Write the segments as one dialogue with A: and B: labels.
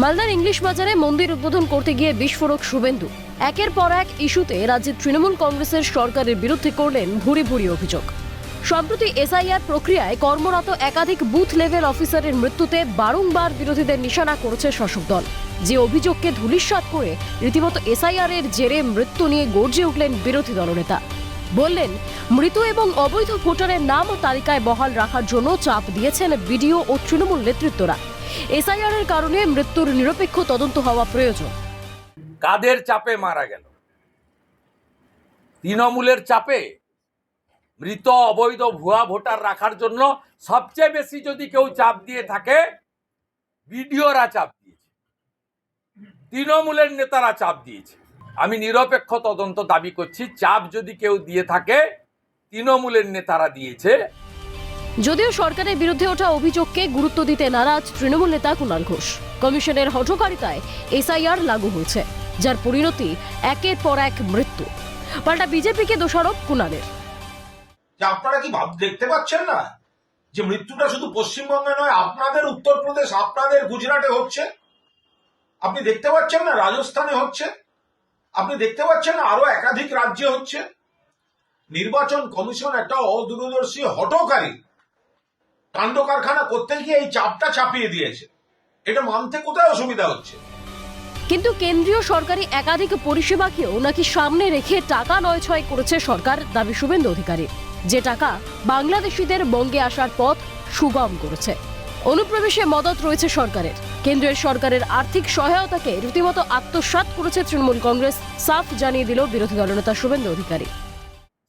A: মালদার ইংলিশ বাজারে মন্দির উদ্বোধন করতে গিয়ে বিস্ফোরক শুভেন্দু। একের পর এক ইস্যুতে রাজ্যের তৃণমূল কংগ্রেসের সরকারের বিরুদ্ধে করলেন ভুরি ভুরি অভিযোগ। সম্প্রতি এসআইআর প্রক্রিয়ায় কর্মরত একাধিক বুথ লেভেল অফিসারের মৃত্যুতে বারংবার বিরোধীদের নিশানা করেছে শাসক দল। যে অভিযোগকে ধূলিসাৎ করে রীতিমতো এসআইআর এর জেরে মৃত্যু নিয়ে গর্জে উঠলেন বিরোধী দলনেতা। বললেন, মৃত এবং অবৈধ ভোটারের নাম ও তালিকায় বহাল রাখার জন্য চাপ দিয়েছেন বিডিও ও তৃণমূল নেতৃত্বরা। এসআইআর এর কারণে মৃত্যুর নিরপেক্ষ তদন্ত হওয়া প্রয়োজন।
B: কাদের চাপে মারা গেল? তৃণমূলের চাপে? মৃত, অবৈধ, ভুয়া ভোটার রাখার জন্য সবচেয়ে বেশি যদি কেউ চাপ দিয়ে থাকে, বিডিওরা চাপ দিয়েছে। তৃণমূলের নেতারা চাপ দিয়েছে। আমি নিরপেক্ষ তদন্ত দাবি করছি, চাপ যদি কেউ দিয়ে থাকে, তৃণমূলের নেতারা দিয়েছে
A: যদিও সরকারের বিরুদ্ধে ওঠা অভিযোগকে গুরুত্ব দিতে নারাজ তৃণমূল নেতা কুণাল ঘোষ। কমিশনের হঠকারিতায় এসআইআর লাগু হয়েছে, যার পরিণতি একের পর এক মৃত্যু। পাল্টা বিজেপিকে দোষারোপ কুণালের।
C: আপনারা কি ভাব দেখতে পাচ্ছেন না যে মৃত্যুটা শুধু পশ্চিমবঙ্গে নয়, আপনাদের উত্তরপ্রদেশ, আপনাদের গুজরাটে হচ্ছে? আপনি দেখতে পাচ্ছেন না রাজস্থানে হচ্ছে? আপনি দেখতে পাচ্ছেন না আরও একাধিক রাজ্যে হচ্ছে? নির্বাচন কমিশন একটা অদূরদর্শী হটকারী কাণ্ড কারখানা করতে গিয়ে এই চাপটা চাপিয়ে দিয়েছে। এটা মানতে কোথায় অসুবিধা হচ্ছে?
A: কিন্তু কেন্দ্রীয় সরকারি একাধিক পরিষেবাকেও নাকি সামনে রেখে টাকা নয় ছয় করেছে সরকার দাবি শুভেন্দু অধিকারী। যে টাকা বাংলাদেশিদের বঙ্গে আসার পথ সুগম করেছে। অনুপ্রবেশে মদত রয়েছে সরকারের। কেন্দ্রের সরকারের আর্থিক সহায়তাকে রীতিমতো আত্মসাৎ করেছে তৃণমূল কংগ্রেস সাফ জানিয়ে দিল বিরোধী দলনেতা শুভেন্দু অধিকারী।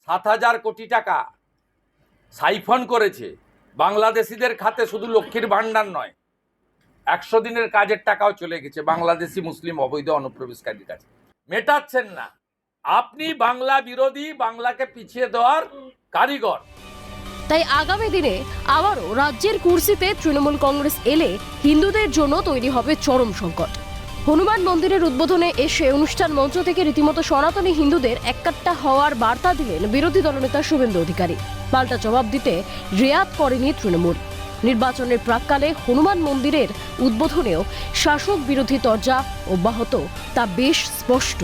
B: সাত হাজার কোটি টাকা সাইফন করেছে। বাংলাদেশিদের খাতে শুধু লক্ষ্মীর ভাণ্ডার নয়, একশো দিনের কাজের টাকাও চলে গেছে বাংলাদেশি, মুসলিম, অবৈধ অনুপ্রবেশকারীর কাছে। মেটাচ্ছেন না। আপনি বাংলা বিরোধী, বাংলাকে পিছিয়ে দেওয়ার কারিগর।
A: তাই আগামী দিনে আবারও রাজ্যের কুর্সিতে তৃণমূল কংগ্রেস এলে হিন্দুদের জন্য তৈরি হবে চরম সংকট। হনুমান মন্দিরের উদ্বোধনে এসে অনুষ্ঠান মঞ্চ থেকে রীতিমতো সনাতনী হিন্দুদের এককাট্টা হওয়ার বার্তা দিলেন বিরোধী দলনেতা শুভেন্দু অধিকারী। পাল্টা জবাব দিতে রেয়াত করেনি তৃণমূল। নির্বাচনের প্রাককালে হনুমান মন্দিরের উদ্বোধনেও শাসক বিরোধী তরজা অব্যাহত, তা বেশ স্পষ্ট।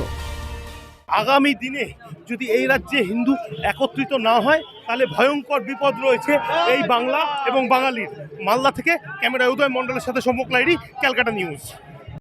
D: আগামী দিনে যদি এই রাজ্যে হিন্দু একত্রিত না হয়, তাহলে ভয়ঙ্কর বিপদ রয়েছে এই বাংলা এবং বাঙালির। মালদা থেকে ক্যামেরা উদয় মণ্ডলের সাথে সম্মুখ লাইরি ক্যালকাটা নিউজ।